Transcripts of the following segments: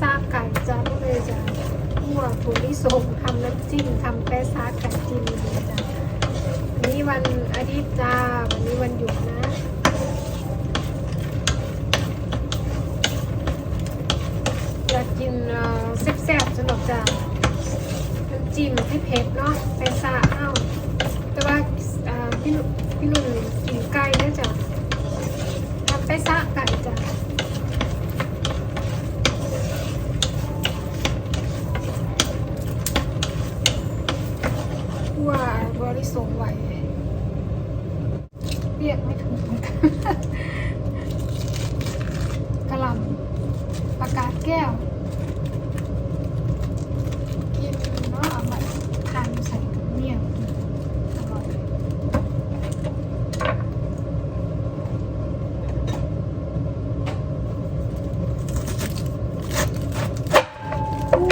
ซ่าไก่จ้าก็เลยจะคั่วถั่วลิสงทำน้ำจิ้มทำแป้ซ่าไก่จิ้มเลยจ้าวันนี้วันอาทิตย์จ้า วันนี้วันหยุดนะอยากกินแซ่บๆสนุกจ้าน้ำจิ้มให้เผ็ดเนาะแป้ซ่าอ้าวแต่ว่าพี่นุ่มพี่หนุ่มกินไก่นะจ้าทำแป้ซ่าไก่จ้าบริสงไหวเรียกไม่ถูกเหมือนกัน กระหลำประกาศแก้ว กินเนาะเอามาทานใส่กับเมี่ยงกินอร่อยอู้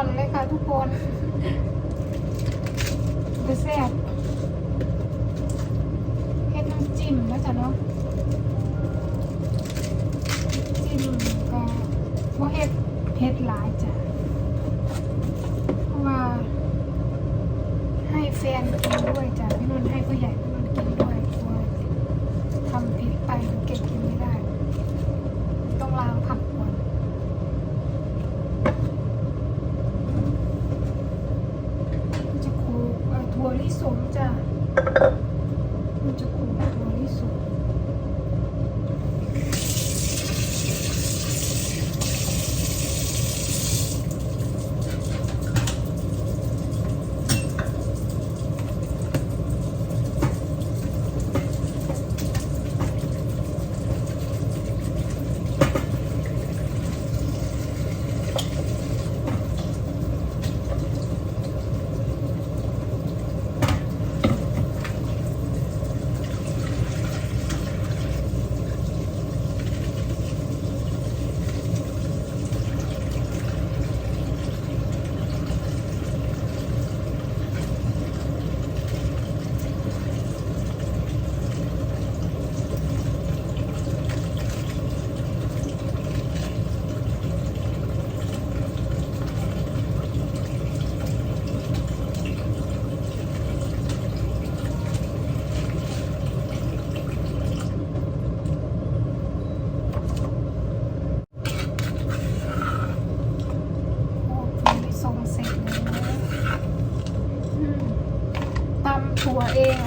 อ่อนเลยค่ะทุกคนจะแซ่บเฮ็ดน้ำจิ้มนะจ๊ะเนาะจิ้มก็ว่าเฮ็ดเฮ็ดหลายจ้ะเพราะว่าให้แฟนกินด้วยจ้ะพี่นุ่นให้ผู้ใหญ่ด้วยกลัวทำผิดไปเดี๋ยวเก็บกินไม่ได้ ต้องล้างผักก่อน มันจะขูดเอ่อถั่ว ลิสงจ้ะมันจะขูดถั่วลิสง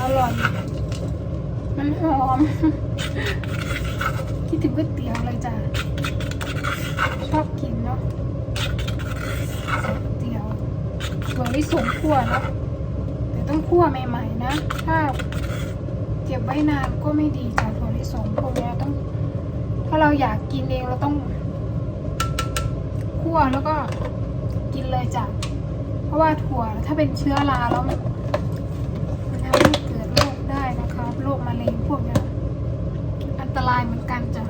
อร่อย มันหอมคิดถึงก๋วยเตี๋ยวเลยจ้ะ ชอบกินเนาะก๋วยเตี๋ยวถั่วลิสงคั่วเนาะแต่ต้องคั่วใหม่ๆนะ ถ้าเก็บไว้นานก็ไม่ดีจ้ะถั่วลิสงพวกเนี้ยต้อง ถ้าเราอยากกินเองเราต้องคั่วแล้วก็กินเลยจ้ะ เพราะว่าถั่วถ้าเป็นเชื้อราแล้วมันมันทำให้เกิดโรคได้นะคะโรคมะเร็งพวกเนี้ย ลายเหมือนกันจ้ะ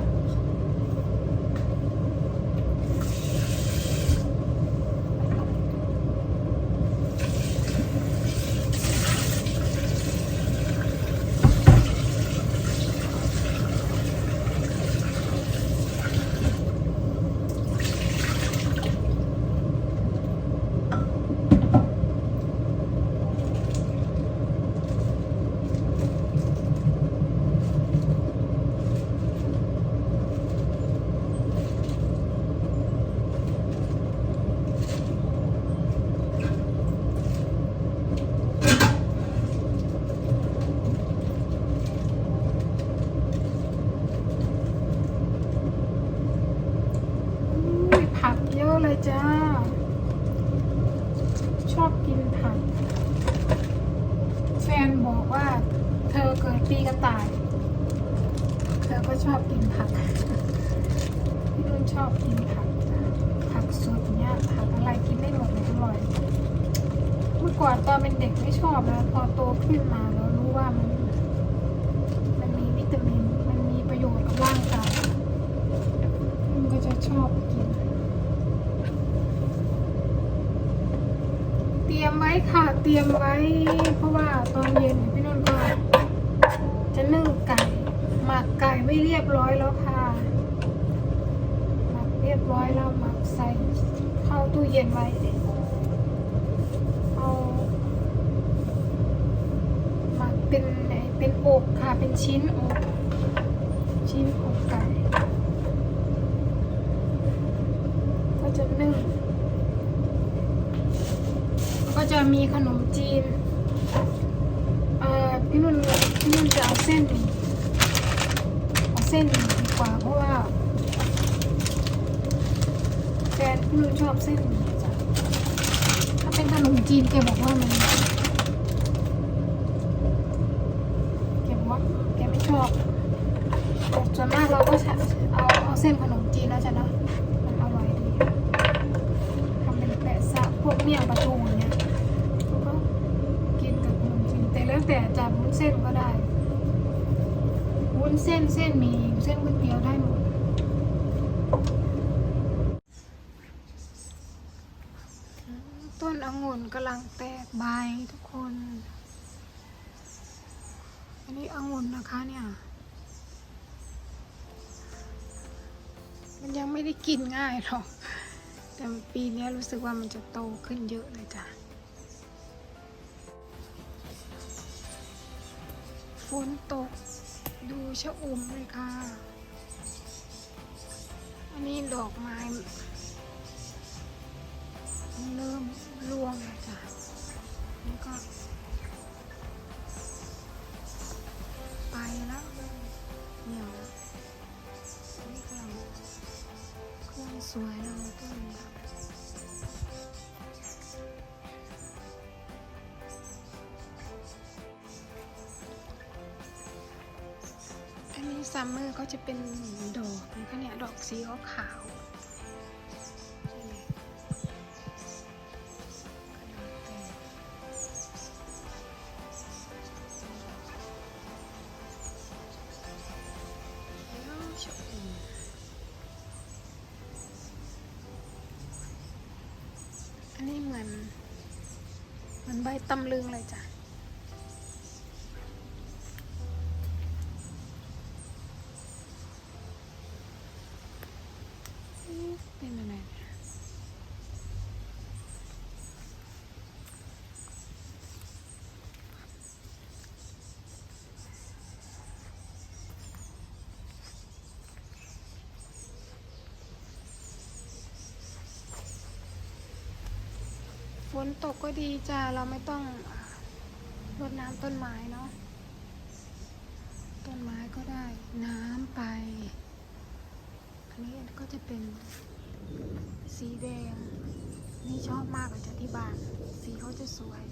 อุ้ยผัก เยอะเลยจ้า ชอบกินผัก แฟนบอกว่า เธอเกิดปีกระต่าย เธอก็ชอบกินผัก พี่นุ่นชอบกินผัก ผักสดเนี้ยผักอะไรกินได้หมดเลยอร่อย เมื่อก่อนตอนเป็นเด็กไม่ชอบนะพอโตขึ้นมาแล้วรู้ว่ามัน มันมีวิตามิน มันมีประโยชน์กับร่างกายมันก็จะชอบกิน เตรียม ไว้ค่ะเตรียมไว้ เพราะว่าตอนเย็นพี่นุ่นก็จะนึ่งไก่หมักไก่ไม่เรียบร้อยแล้วค่ะ หมักเรียบร้อยแล้วหมักใส่เข้าตู้เย็นไว้เอาหมักเป็นไอ้เป็นอกค่ะเป็นชิ้นอกชิ้นอกไก่ก็จะนึ่ง จะมีขนมจีนเอ่อพี่นุ่นพี่นุ่นจะเอาเส้นเอาเส้นดีกว่าเพราะว่าแฟนพี่นุ่นชอบเส้นจ้ะถ้าเป็นขนมจีนแกบอกว่ามันแกบอกว่าแกไม่ชอบแต่ส่วนมากเราก็จะเอาเอาเส้นขนมจีนแล้วจ้ะเนาะมันอร่อยดีทำเป็นแปะซะพวกเมี่ยงปลาทูอย่างเนี้ย แล้วก็กินกับขนมจีนแต่แล้วแต่จะวุ้น เส้นก็ได้ วุ้นเส้นเส้นมีเส้นก๋วยเตี๋ยวได้หมดต้นองุ่นกำลังแตกใบทุกคน อันนี้องุ่นนะคะเนี่ย มันยังไม่ได้กินง่ายหรอก แต่ปีนี้รู้สึกว่ามันจะโตขึ้นเยอะเลยจ้ะ นตก ดูชะอมเลยค่ะ อันนี้ดอกไม้ เริ่มร่วงแล้วจ้ะนี่ก็ ไปแล้วเริ่มเหี่ยวแล้วนี่กำลังเครื่องสวยเลยต้นนี้อัน ซัมเมอร์ก็จะเป็นดอกนะคะเนี่ยดอกสีขาวๆใช่ไหมกำลังแตกแล้วอันนี้เหมือนเหมือนใบตำลึงเลยจ้ะ เป็นอะไรเนี่ยฝ นตกก็ดีจ้าเราไม่ต้องรดน้ำต้นไม้เนาะต้นไม้ก็ได้น้ำไป อันนี้ก็จะเป็นสีแดง นี่ชอบมากเลยจ้ะที่บ้าน สีเขาจะสวย